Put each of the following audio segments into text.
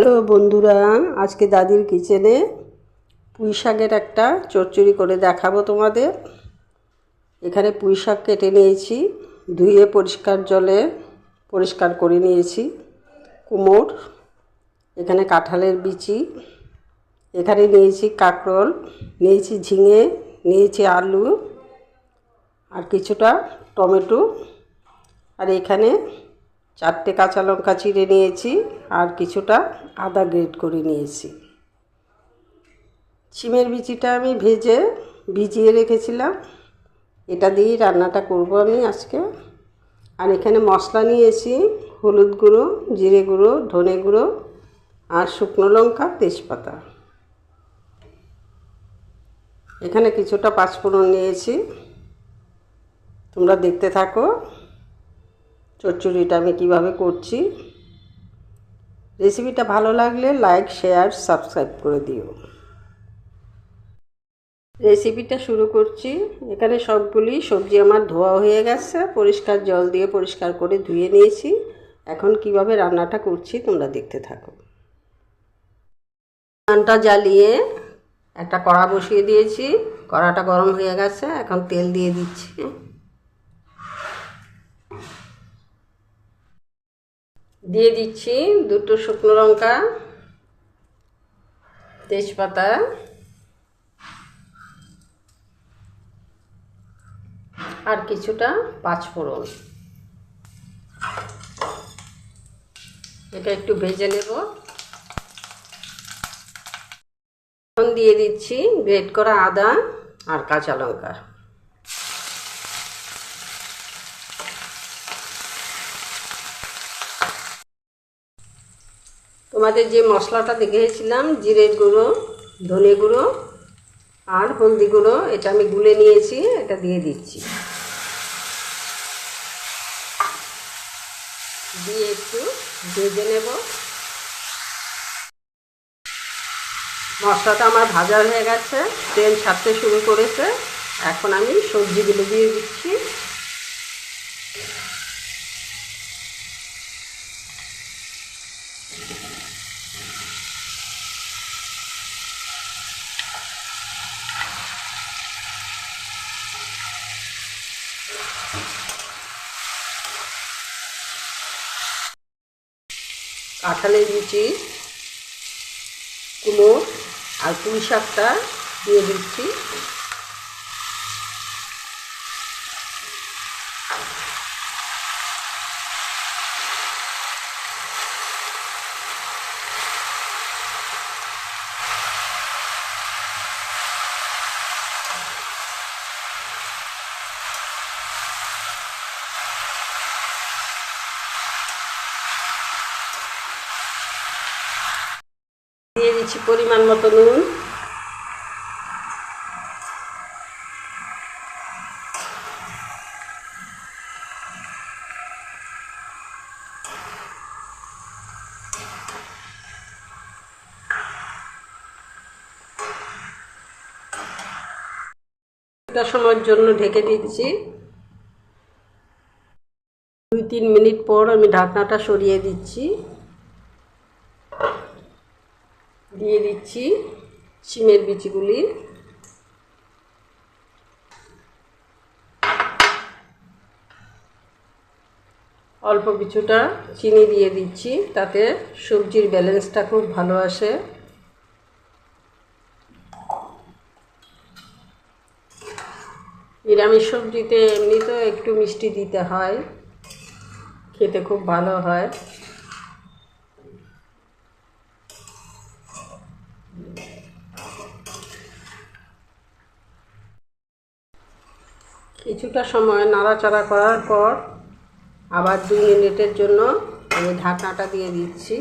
Hello বন্ধুরা, আজকে দাদির কিচেনে পুঁই শাকের একটা চচ্চড়ি করে দেখাবো তোমাদের। এখানে পুঁই শাক কেটে নিয়েছি, ধুয়ে পরিষ্কার জলে পরিষ্কার করে নিয়েছি, কুমোর, এখানে কাঁঠালের বিচি, এখানে নিয়েছি কাঁকরোল, নিয়েছি ঝিঙে, নিয়েছি আলু, আর কিছুটা টমেটো, আর এখানে চারটে কাঁচা লঙ্কা চিড়ে নিয়েছি আর কিছুটা আদা গ্রেট করে নিয়েছি। সিমের বিচিটা আমি ভেজে, ভিজিয়ে রেখেছিলাম। এটা দিয়েই রান্নাটা করব আমি আজকে। আর এখানে মশলা নিয়েছি, হলুদ গুঁড়ো, জিরে গুঁড়ো, ধনে গুঁড়ো আর শুকনো লঙ্কা, তেজপাতা। এখানে কিছুটা পাঁচফোড়ন নিয়েছি। তোমরা দেখতে থাকো। চচ্চড়িটা আমি কীভাবে করছি। রেসিপিটা ভালো লাগলে লাইক শেয়ার সাবস্ক্রাইব করে দিও। রেসিপিটা শুরু করছি। এখানে সবগুলি সবজি আমার ধোয়া হয়ে গেছে। পরিষ্কার জল দিয়ে পরিষ্কার করে ধুয়ে নিয়েছি। এখন কীভাবে রান্নাটা করছি তোমরা দেখতে থাকো। রান্নাটা জ্বালিয়ে একটা কড়া বসিয়ে দিয়েছি। কড়াটা গরম হয়ে গেছে। এখন তেল দিয়ে দিচ্ছি। দিয়ে দিচ্ছি দুটো শুকনো লঙ্কা, তেজপাতা, আর কিছুটা পাঁচফোড়ন। এটা একটু ভেজে নেব। দিয়ে দিচ্ছি গ্রেট করা আদা আর কাঁচা লঙ্কা। তোমাদের যে মশলাটা দেখেছিলাম জিরের গুঁড়ো, ধনে গুঁড়ো আর হলদি গুঁড়ো, এটা আমি গুলে নিয়েছি, এটা দিয়ে দিচ্ছি। দিয়ে একটু ভেজে নেব। মশলাটা আমার ভাজা হয়ে গেছে, তেল ছাড়তে শুরু করেছে। এখন আমি সবজিগুলো দিয়ে দিচ্ছি। কাঁঠালের লুচি কুমড়ো আর পুঁই শাকটা দিয়ে দিচ্ছি দিয়ে দিচ্ছি পরিমাণ মতো নুন। সময়ের জন্য ঢেকে দিচ্ছি দুই তিন মিনিট পর আমি ঢাকনাটা সরিয়ে দিচ্ছি। দিয়ে দিচ্ছি সিমের বিচিগুলি অল্প কিছুটা চিনি দিয়ে দিচ্ছি, তাতে সবজির ব্যালেন্সটা খুব ভালো আসে। নিরামিষ সবজিতে এমনিতেও একটু মিষ্টি দিতে হয়, খেতে খুব ভালো হয়। কিছুটা সময় নাড়াচাড়া করার পর আবার দুই মিনিটের জন্য আমি ঢাকনাটা দিয়ে দিচ্ছি।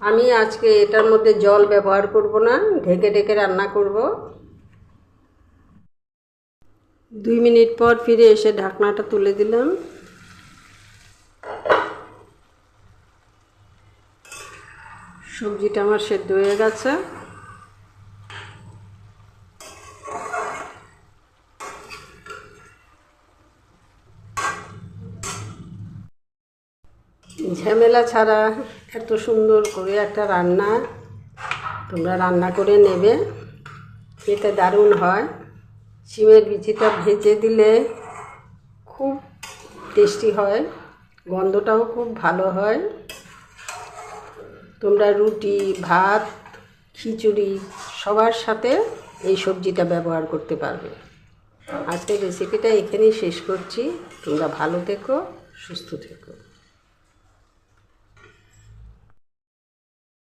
আমি আজকে এটার মধ্যে জল ব্যবহার করব না, ঢেকে ঢেকে রান্না করব। দুই মিনিট পর ফিরে এসে ঢাকনাটা তুলে দিলাম। সবজিটা আমার সেদ্ধ হয়ে গেছে। ঝামেলা ছাড়া এত সুন্দর করে একটা রান্না, তোমরা রান্না করে নেবে। খেতে দারুণ হয়। শিমের বিচিটা ভেজে দিলে খুব টেস্টি হয়, গন্ধটাও খুব ভালো হয়। তোমরা রুটি, ভাত, খিচুড়ি সবার সাথে এই সবজিটা ব্যবহার করতে পারবে। আজকের রেসিপিটা এখানেই শেষ করছি। তোমরা ভালো থেকো, সুস্থ থেকো।